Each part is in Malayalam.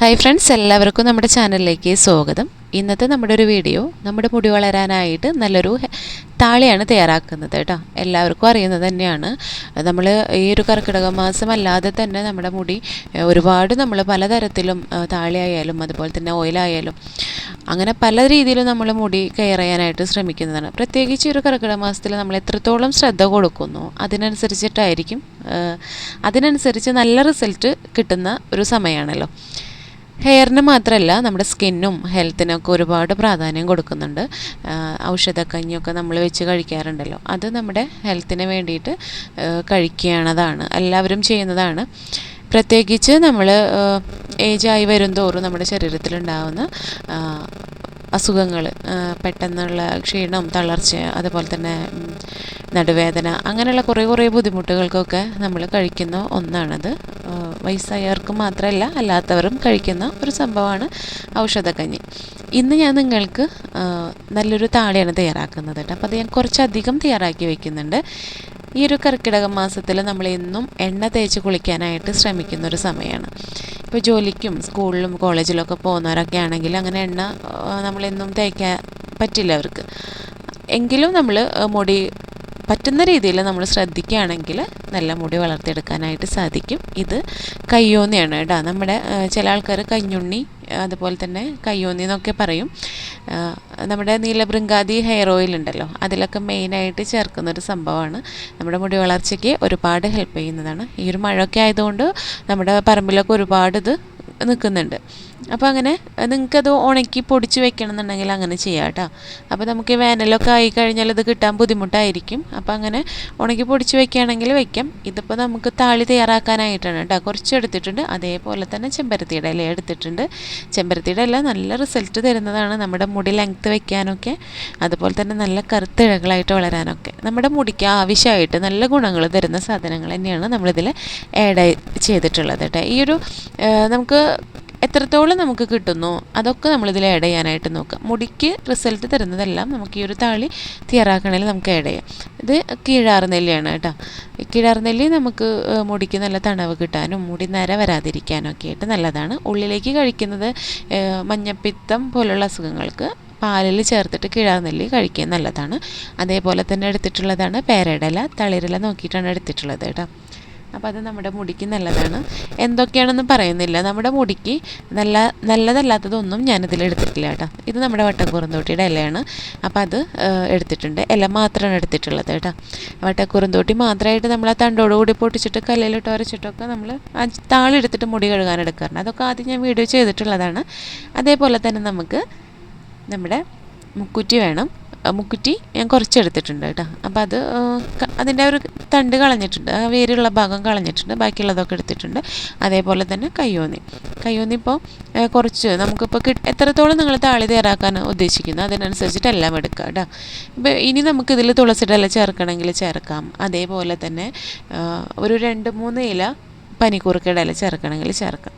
ഹായ് ഫ്രണ്ട്സ് എല്ലാവർക്കും നമ്മുടെ ചാനലിലേക്ക് സ്വാഗതം. ഇന്നത്തെ നമ്മുടെ ഒരു വീഡിയോ നമ്മുടെ മുടി വളരാനായിട്ട് നല്ലൊരു താളിയാണ് തയ്യാറാക്കുന്നത് കേട്ടോ. എല്ലാവർക്കും അറിയുന്നത് തന്നെയാണ്. നമ്മൾ ഈ ഒരു കർക്കിടക മാസം അല്ലാതെ തന്നെ നമ്മുടെ മുടി ഒരുപാട് നമ്മൾ പലതരത്തിലും താളിയായാലും അതുപോലെ തന്നെ ഓയിലായാലും അങ്ങനെ പല രീതിയിലും നമ്മൾ മുടി കെയർ ചെയ്യാനായിട്ട് ശ്രമിക്കുന്നതാണ്. പ്രത്യേകിച്ച് ഒരു കർക്കിടക മാസത്തിൽ നമ്മൾ എത്രത്തോളം ശ്രദ്ധ കൊടുക്കുന്നു അതിനനുസരിച്ചിട്ടായിരിക്കും അതിനനുസരിച്ച് നല്ല റിസൾട്ട് കിട്ടുന്ന ഒരു സമയമാണല്ലോ ഹെയറിന് മാത്രമല്ല നമ്മുടെ സ്കിന്നും ഹെൽത്തിനൊക്കെ ഒരുപാട് പ്രാധാന്യം കൊടുക്കുന്നുണ്ട്. ഔഷധക്കഞ്ഞിയൊക്കെ നമ്മൾ വെച്ച് കഴിക്കാറുണ്ടല്ലോ. അത് നമ്മുടെ ഹെൽത്തിന് വേണ്ടിയിട്ട് കഴിക്കുകയാണതാണ് എല്ലാവരും ചെയ്യുന്നതാണ്. പ്രത്യേകിച്ച് നമ്മൾ ഏജായി വരും തോറും നമ്മുടെ ശരീരത്തിലുണ്ടാവുന്ന അസുഖങ്ങൾ പെട്ടെന്നുള്ള ക്ഷീണം തളർച്ച അതുപോലെ തന്നെ നടുവേദന അങ്ങനെയുള്ള കുറേ കുറേ ബുദ്ധിമുട്ടുകൾക്കൊക്കെ നമ്മൾ കഴിക്കുന്ന ഒന്നാണത്. വയസ്സായവർക്ക് മാത്രമല്ല അല്ലാത്തവരും കഴിക്കുന്ന ഒരു സംഭവമാണ് ഔഷധക്കഞ്ഞി. ഇന്ന് ഞാൻ നിങ്ങൾക്ക് നല്ലൊരു താളിയാണ് തയ്യാറാക്കുന്നത് കേട്ടോ. അപ്പോൾ അത് ഞാൻ കുറച്ചധികം തയ്യാറാക്കി വെക്കുന്നുണ്ട്. ഈ ഒരു കർക്കിടക മാസത്തിൽ നമ്മൾ എന്നും എണ്ണ തേച്ച് കുളിക്കാനായിട്ട് ശ്രമിക്കുന്ന ഒരു സമയമാണ് ഇപ്പോൾ ജോലിക്കും സ്കൂളിലും കോളേജിലും ഒക്കെ പോകുന്നവരൊക്കെ ആണെങ്കിൽ അങ്ങനെ എണ്ണ നമ്മളെന്നും തേക്കാൻ പറ്റില്ല അവർക്ക്. എങ്കിലും നമ്മൾ മുടി പറ്റുന്ന രീതിയിൽ നമ്മൾ ശ്രദ്ധിക്കുകയാണെങ്കിൽ നല്ല മുടി വളർത്തിയെടുക്കാനായിട്ട് സാധിക്കും. ഇത് കയ്യോന്നിയാണ് കേട്ടോ. നമ്മുടെ ചില ആൾക്കാർ കഞ്ഞുണ്ണി അതുപോലെ തന്നെ കയ്യോന്നി എന്നൊക്കെ പറയും. നമ്മുടെ നീലബൃങ്കാതി ഹെയർ ഓയിൽ ഉണ്ടല്ലോ അതിലൊക്കെ മെയിനായിട്ട് ചേർക്കുന്ന ഒരു സംഭവമാണ്. നമ്മുടെ മുടി വളർച്ചയ്ക്ക് ഒരുപാട് ഹെൽപ്പ് ചെയ്യുന്നതാണ്. ഈ ഒരു മഴയൊക്കെ ആയതുകൊണ്ട് നമ്മുടെ പറമ്പിലൊക്കെ ഒരുപാട് ഇത് നിൽക്കുന്നുണ്ട്. അപ്പോൾ അങ്ങനെ നിങ്ങൾക്കത് ഉണക്കി പൊടിച്ച് വെക്കണം എന്നുണ്ടെങ്കിൽ അങ്ങനെ ചെയ്യാം കേട്ടോ. അപ്പോൾ നമുക്ക് വേനലൊക്കെ ആയി കഴിഞ്ഞാൽ ഇത് കിട്ടാൻ ബുദ്ധിമുട്ടായിരിക്കും. അപ്പോൾ അങ്ങനെ ഉണക്കി പൊടിച്ച് വെക്കുകയാണെങ്കിൽ വെക്കാം. ഇതിപ്പോൾ നമുക്ക് താളി തയ്യാറാക്കാനായിട്ടാണ് കേട്ടോ. കുറച്ച് എടുത്തിട്ടുണ്ട്. അതേപോലെ തന്നെ ചെമ്പരത്തിയുടെ ഇല എടുത്തിട്ടുണ്ട്. ചെമ്പരത്തിയുടെ ഇല നല്ല റിസൾട്ട് തരുന്നതാണ് നമ്മുടെ മുടി ലെങ്ത്ത് വെക്കാനൊക്കെ. അതുപോലെ തന്നെ നല്ല കറുത്ത ഇഴകളായിട്ട് വളരാനൊക്കെ. നമ്മുടെ മുടിക്ക് ആവശ്യമായിട്ട് നല്ല ഗുണങ്ങൾ തരുന്ന സാധനങ്ങൾ തന്നെയാണ് നമ്മളിതിൽ ആഡ് ചെയ്തിട്ടുള്ളത് കേട്ടോ. ഈ ഒരു നമുക്ക് എത്രത്തോളം നമുക്ക് കിട്ടുന്നു അതൊക്കെ നമ്മളിതിൽ ആഡ് ചെയ്യാനായിട്ട് നോക്കാം മുടിക്ക് റിസൾട്ട് തരുന്നതെല്ലാം നമുക്ക് ഈ ഒരു താളി തയ്യാറാക്കണമെങ്കിൽ നമുക്ക് ആഡ് ചെയ്യാം. ഇത് കീഴാർനെല്ലിയാണ് കേട്ടോ. കീഴാർനെല്ലി നമുക്ക് മുടിക്ക് നല്ല തണവ് കിട്ടാനും മുടി നര വരാതിരിക്കാനും ഒക്കെ ആയിട്ട് നല്ലതാണ്. ഉള്ളിലേക്ക് കഴിക്കുന്നത് മഞ്ഞപ്പിത്തം പോലുള്ള അസുഖങ്ങൾക്ക് പാലിൽ ചേർത്തിട്ട് കിഴാർനെല്ലി കഴിക്കാൻ നല്ലതാണ്. അതേപോലെ തന്നെ എടുത്തിട്ടുള്ളതാണ് പേരയിടല തളിരില നോക്കിയിട്ടാണ് എടുത്തിട്ടുള്ളത് കേട്ടോ. അപ്പോൾ അത് നമ്മുടെ മുടിക്ക് നല്ലതാണ്. എന്തൊക്കെയാണെന്ന് പറയുന്നില്ല. നമ്മുടെ മുടിക്ക് നല്ല നല്ലതല്ലാത്തതൊന്നും ഞാനിതിൽ എടുത്തിട്ടില്ല കേട്ടോ. ഇത് നമ്മുടെ വട്ടക്കുറുന്തോട്ടിയുടെ ഇലയാണ്. അപ്പോൾ അത് എടുത്തിട്ടുണ്ട്. ഇല മാത്രമാണ് എടുത്തിട്ടുള്ളത് കേട്ടോ. വട്ടക്കുറുന്തോട്ടി മാത്രമായിട്ട് നമ്മൾ ആ തണ്ടോട് കൂടി പൊട്ടിച്ചിട്ട് കല്ലിലിട്ട് ഉരച്ചിട്ടൊക്കെ നമ്മൾ ആ താളെടുത്തിട്ട് മുടി കഴുകാൻ എടുക്കാറുണ്ട്. അതൊക്കെ ആദ്യം ഞാൻ വീഡിയോ ചെയ്തിട്ടുള്ളതാണ്. അതേപോലെ തന്നെ നമുക്ക് നമ്മുടെ മുക്കുറ്റി വേണം. മുക്കുറ്റി ഞാൻ കുറച്ചെടുത്തിട്ടുണ്ട് കേട്ടോ. അപ്പോൾ അത് അതിന്റെ ഒരു തണ്ട് കളഞ്ഞിട്ടുണ്ട്. ആ വേരുള്ള ഭാഗം കളഞ്ഞിട്ടുണ്ട്. ബാക്കിയുള്ളതൊക്കെ എടുത്തിട്ടുണ്ട്. അതേപോലെ തന്നെ കയ്യോന്നി. കയ്യോന്നി ഇപ്പോൾ കുറച്ച് നമുക്കിപ്പോൾ കിട്ട എത്രത്തോളം നിങ്ങൾ താളി തയ്യാറാക്കാൻ ഉദ്ദേശിക്കുന്നു അതിനനുസരിച്ചിട്ട് എല്ലാം എടുക്കുക കേട്ടോ. ഇപ്പോൾ ഇനി നമുക്കിതിൽ തുളസിയുടെ ഇല ചേർക്കണമെങ്കിൽ ചേർക്കാം. അതേപോലെ തന്നെ ഒരു രണ്ട് മൂന്ന് ഇല പനിക്കൂർക്കയുടെ ഇല ചേർക്കണമെങ്കിൽ ചേർക്കാം.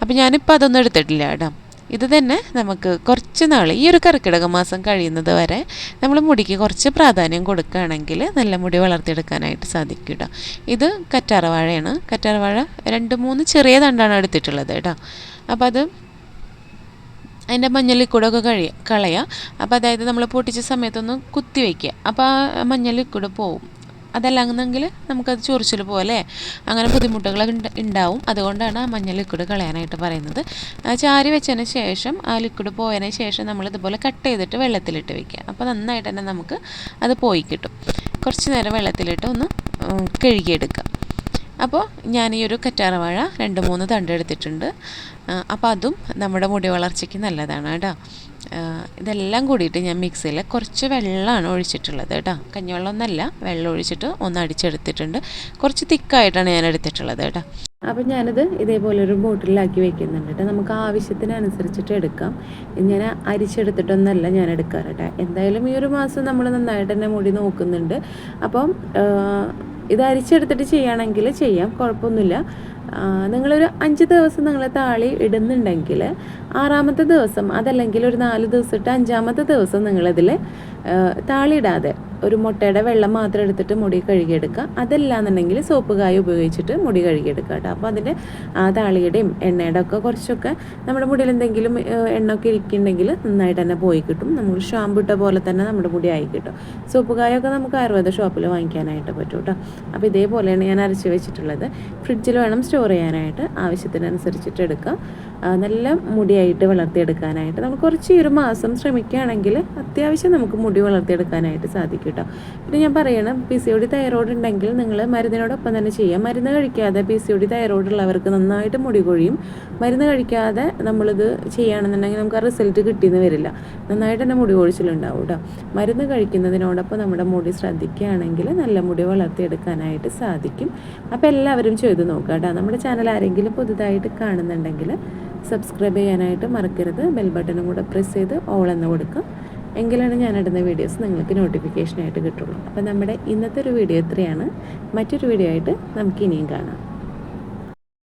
അപ്പോൾ ഞാനിപ്പോൾ അതൊന്നും എടുത്തിട്ടില്ല കേട്ടോ. ഇത് തന്നെ നമുക്ക് കുറച്ച് നാൾ ഈ ഒരു കർക്കിടക മാസം കഴിയുന്നത് വരെ നമ്മൾ മുടിക്ക് കുറച്ച് പ്രാധാന്യം കൊടുക്കുകയാണെങ്കിൽ നല്ല മുടി വളർത്തിയെടുക്കാനായിട്ട് സാധിക്കും കേട്ടോ ഇത് കറ്റാർവാഴയാണ്. കറ്റാർവാഴ രണ്ട് മൂന്ന് ചെറിയ തണ്ടാണ് എടുത്തിട്ടുള്ളത് കേട്ടോ അപ്പോൾ അത് അതിന്റെ മഞ്ഞളിൽ കൂടെ ഒക്കെ കഴിയ കളയുക അപ്പോൾ അതായത് നമ്മൾ പൊട്ടിച്ച സമയത്തൊന്ന് കുത്തി വയ്ക്കുക. അപ്പോൾ ആ മഞ്ഞളിൽ കൂടെ പോവും. അതല്ലാന്നെങ്കിൽ നമുക്കത് ചൊറിച്ചിൽ പോലെ അങ്ങനെ ബുദ്ധിമുട്ടുകളൊക്കെ ഉണ്ട്- ഉണ്ടാവും അതുകൊണ്ടാണ് ആ മഞ്ഞൾ ലിക്വിഡ് കളയാനായിട്ട് പറയുന്നത്. ചാരി വെച്ചതിന് ശേഷം ആ ലിക്വിഡ് പോയതിന് ശേഷം നമ്മൾ ഇതുപോലെ കട്ട് ചെയ്തിട്ട് വെള്ളത്തിലിട്ട് വെക്കുക. അപ്പോൾ നന്നായിട്ട് തന്നെ നമുക്ക് അത് പോയി കിട്ടും. കുറച്ച് നേരം വെള്ളത്തിലിട്ട് ഒന്ന് കഴുകിയെടുക്കുക. അപ്പോൾ ഞാൻ ഈ ഒരു കറ്റാറവാഴ രണ്ട് മൂന്ന് തണ്ട് എടുത്തിട്ടുണ്ട്. അപ്പോൾ അതും നമ്മുടെ മുടി വളർച്ചയ്ക്ക് നല്ലതാണ് കേട്ടോ. ഇതെല്ലാം കൂടിയിട്ട് ഞാൻ മിക്സിയിൽ കുറച്ച് വെള്ളമാണ് ഒഴിച്ചിട്ടുള്ളത് കേട്ടോ. കഞ്ഞിവെള്ളം ഒന്നല്ല വെള്ളം ഒഴിച്ചിട്ട് ഒന്ന് അടിച്ചെടുത്തിട്ടുണ്ട്. കുറച്ച് തിക്കായിട്ടാണ് ഞാൻ എടുത്തിട്ടുള്ളത് കേട്ടോ. അപ്പം ഞാനിത് ഇതേപോലെ ഒരു ബോട്ടിലാക്കി വെക്കുന്നുണ്ട് കേട്ടോ. നമുക്ക് ആവശ്യത്തിനനുസരിച്ചിട്ട് എടുക്കാം. ഇങ്ങനെ അരിച്ചെടുത്തിട്ടൊന്നല്ല ഞാൻ എടുക്കാറ് കേട്ടോ. എന്തായാലും ഈ ഒരു മാസം നമ്മൾ നന്നായിട്ട് തന്നെ മുടി നോക്കുന്നുണ്ട്. അപ്പം ഇത് അരിച്ചെടുത്തിട്ട് ചെയ്യുകയാണെങ്കിൽ ചെയ്യാം. കുഴപ്പമൊന്നുമില്ല. നിങ്ങളൊരു അഞ്ച് ദിവസം നിങ്ങൾ താളി ഇടുന്നുണ്ടെങ്കിൽ ആറാമത്തെ ദിവസം അതല്ലെങ്കിൽ ഒരു നാല് ദിവസം ഇട്ട് അഞ്ചാമത്തെ ദിവസം നിങ്ങളതിൽ താളി ഇടാതെ ഒരു മുട്ടയുടെ വെള്ളം മാത്രം എടുത്തിട്ട് മുടി കഴുകിയെടുക്കുക. അതല്ലാന്നുണ്ടെങ്കിൽ സോപ്പ് കായ ഉപയോഗിച്ചിട്ട് മുടി കഴുകിയെടുക്കുക കേട്ടോ. അപ്പോൾ അതിന്റെ ആ താളിയുടെയും എണ്ണയുടെ ഒക്കെ കുറച്ചൊക്കെ നമ്മുടെ മുടിയിൽ എന്തെങ്കിലും എണ്ണയൊക്കെ ഇരിക്കുന്നുണ്ടെങ്കിൽ നന്നായിട്ട് തന്നെ പോയി കിട്ടും. നമ്മൾ ഷാമ്പു ഇട്ട പോലെ തന്നെ നമ്മുടെ മുടി ആയി കിട്ടും. സോപ്പ് കായൊക്കെ നമുക്ക് ആയുർവേദ ഷോപ്പിൽ വാങ്ങിക്കാനായിട്ട് പറ്റും കേട്ടോ. അപ്പോൾ ഇതേപോലെയാണ് ഞാൻ അരച്ച് വെച്ചിട്ടുള്ളത്. ഫ്രിഡ്ജിൽ വേണം സ്റ്റോർ ചെയ്യാനായിട്ട് ആവശ്യത്തിനനുസരിച്ചിട്ട് എടുക്കുക നല്ല മുടിയായിട്ട് വളർത്തിയെടുക്കാനായിട്ട്. നമുക്ക് കുറച്ച് ഒരു മാസം ശ്രമിക്കുകയാണെങ്കിൽ അത്യാവശ്യം നമുക്ക് മുടി വളർത്തിയെടുക്കാനായിട്ട് സാധിക്കും കേട്ടോ. പിന്നെ ഞാൻ പറയണം പി സി ഒടി തൈറോയ്ഡ് ഉണ്ടെങ്കിൽ നിങ്ങൾ മരുന്നിനോടൊപ്പം തന്നെ ചെയ്യാം മരുന്ന് കഴിക്കാതെ പി സി ഒടി തൈറോയ്ഡ് ഉള്ളവർക്ക് നന്നായിട്ട് മുടി കൊഴിയും. മരുന്ന് കഴിക്കാതെ നമ്മളിത് ചെയ്യുകയാണെന്നുണ്ടെങ്കിൽ നമുക്ക് ആ റിസൾട്ട് കിട്ടിയെന്ന് വരില്ല. നന്നായിട്ട് തന്നെ മുടി കൊഴിച്ചിലുണ്ടാവും കേട്ടോ. മരുന്ന് കഴിക്കുന്നതിനോടൊപ്പം നമ്മുടെ മുടി ശ്രദ്ധിക്കുകയാണെങ്കിൽ നല്ല മുടി വളർത്തിയെടുക്കാനായിട്ട് സാധിക്കും. അപ്പോൾ എല്ലാവരും ചെയ്ത് നോക്കുക നമ്മുടെ ചാനൽ ആരെങ്കിലും പുതുതായിട്ട് കാണുന്നുണ്ടെങ്കിൽ സബ്സ്ക്രൈബ് ചെയ്യാനായിട്ട് മറക്കരുത്. ബെൽ ബട്ടണും കൂടെ പ്രസ് ചെയ്ത് ഓൾ എന്ന് കൊടുക്കുക. എങ്കിലാണ് ഇടുന്ന വീഡിയോസ് നിങ്ങൾക്ക് നോട്ടിഫിക്കേഷനായിട്ട് കിട്ടുള്ളൂ. അപ്പോൾ നമ്മുടെ ഇന്നത്തെ ഒരു വീഡിയോ ഇത്രയാണ് മറ്റൊരു വീഡിയോ ആയിട്ട് നമുക്ക് ഇനിയും കാണാം.